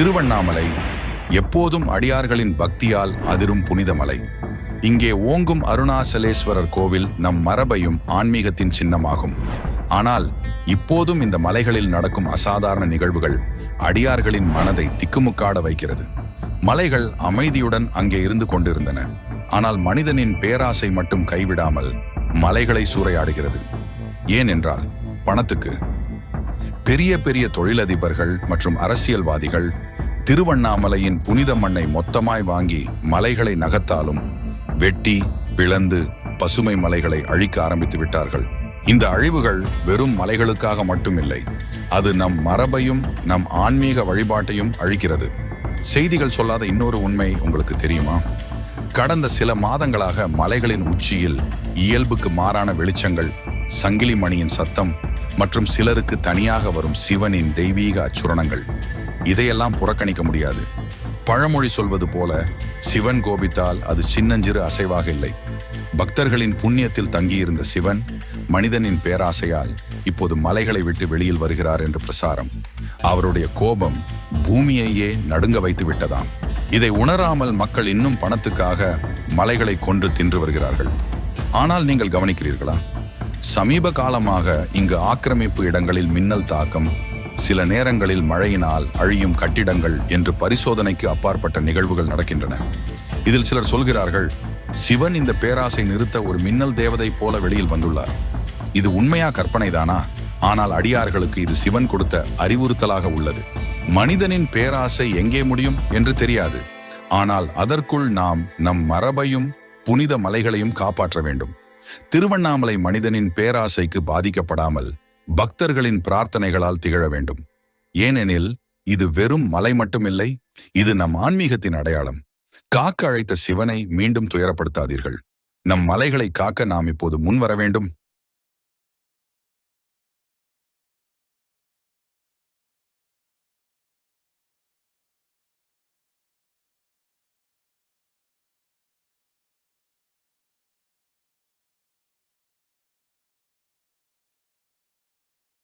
திருவண்ணாமலை எப்போதும் அடியார்களின் பக்தியால் அதிரும் புனித மலை. இங்கே ஓங்கும் அருணாசலேஸ்வரர் கோவில் நம் மரபையும் ஆன்மீகத்தின் சின்னமாகும். ஆனால் இப்போதும் இந்த மலைகளில் நடக்கும் அசாதாரண நிகழ்வுகள் அடியார்களின் மனதை திக்குமுக்காட வைக்கிறது. மலைகள் அமைதியுடன் அங்கே இருந்து கொண்டிருந்தன. ஆனால் மனிதனின் பேராசை மட்டும் கைவிடாமல் மலைகளை சூறையாடுகிறது. ஏனென்றால் பணத்துக்கு. பெரிய பெரிய தொழிலதிபர்கள் மற்றும் அரசியல்வாதிகள் திருவண்ணாமலையின் புனித மண்ணை மொத்தமாய் வாங்கி மலைகளை நகர்த்தாலும் வெட்டி பிளந்து பசுமை மலைகளை அழிக்க ஆரம்பித்து விட்டார்கள். இந்த அழிவுகள் வெறும் மலைகளுக்காக மட்டுமில்லை அது நம் மரபையும் நம் ஆன்மீக வழிபாட்டையும் அழிக்கிறது. செய்திகள் சொல்லாத இன்னொரு உண்மை உங்களுக்கு தெரியுமா? கடந்த சில மாதங்களாக மலைகளின் உச்சியில் இயல்புக்கு மாறான வெளிச்சங்கள் சங்கிலி மணியின் சத்தம் மற்றும் சிலருக்கு தனியாக வரும் சிவனின் தெய்வீக அச்சுரணங்கள். இதையெல்லாம் புறக்கணிக்க முடியாது. பழமொழி சொல்வது போல சிவன் கோபித்தால் அது சின்னஞ்சிறு அசைவாக இல்லை. பக்தர்களின் புண்ணியத்தில் தங்கியிருந்த சிவன் மனிதனின் பேராசையால் இப்போது மலைகளை விட்டு வெளியில் வருகிறார் என்று பிரசாரம். அவருடைய கோபம் பூமியையே நடுங்க வைத்து விட்டதாம். இதை உணராமல் மக்கள் இன்னும் பணத்துக்காக மலைகளை கொன்று தின்று வருகிறார்கள். ஆனால் நீங்கள் கவனிக்கிறீர்களா? சமீப காலமாக இங்கு ஆக்கிரமிப்பு இடங்களில் மின்னல் தாக்கம் சில நேரங்களில் மழையினால் அழியும் கட்டிடங்கள் என்று பரிசோதனைக்கு அப்பாற்பட்ட நிகழ்வுகள் நடக்கின்றன. இதில் சிலர் சொல்கிறார்கள் சிவன் இந்த பேராசை நிறுத்த ஒரு மின்னல் தேவதை போல வெளியில் வந்துள்ளார். இது உண்மையா கற்பனைதானா? ஆனால் அடியார்களுக்கு இது சிவன் கொடுத்த அறிவுறுத்தலாக உள்ளது. மனிதனின் பேராசை எங்கே முடியும் என்று தெரியாது. ஆனால் அதற்குள் நாம் நம் மரபையும் புனித மலைகளையும் காப்பாற்ற வேண்டும். திருவண்ணாமலை மனிதனின் பேராசைக்கு பாதிக்கப்படாமல் பக்தர்களின் பிரார்த்தனைகளால் திகழ வேண்டும். ஏனெனில் இது வெறும் மலை மட்டுமில்லை இது நம் ஆன்மீகத்தின் அடையாளம். காக்க அழைத்த சிவனை மீண்டும் துயரப்படுத்தாதீர்கள். நம் மலைகளை காக்க நாம் இப்போது முன்வர வேண்டும்.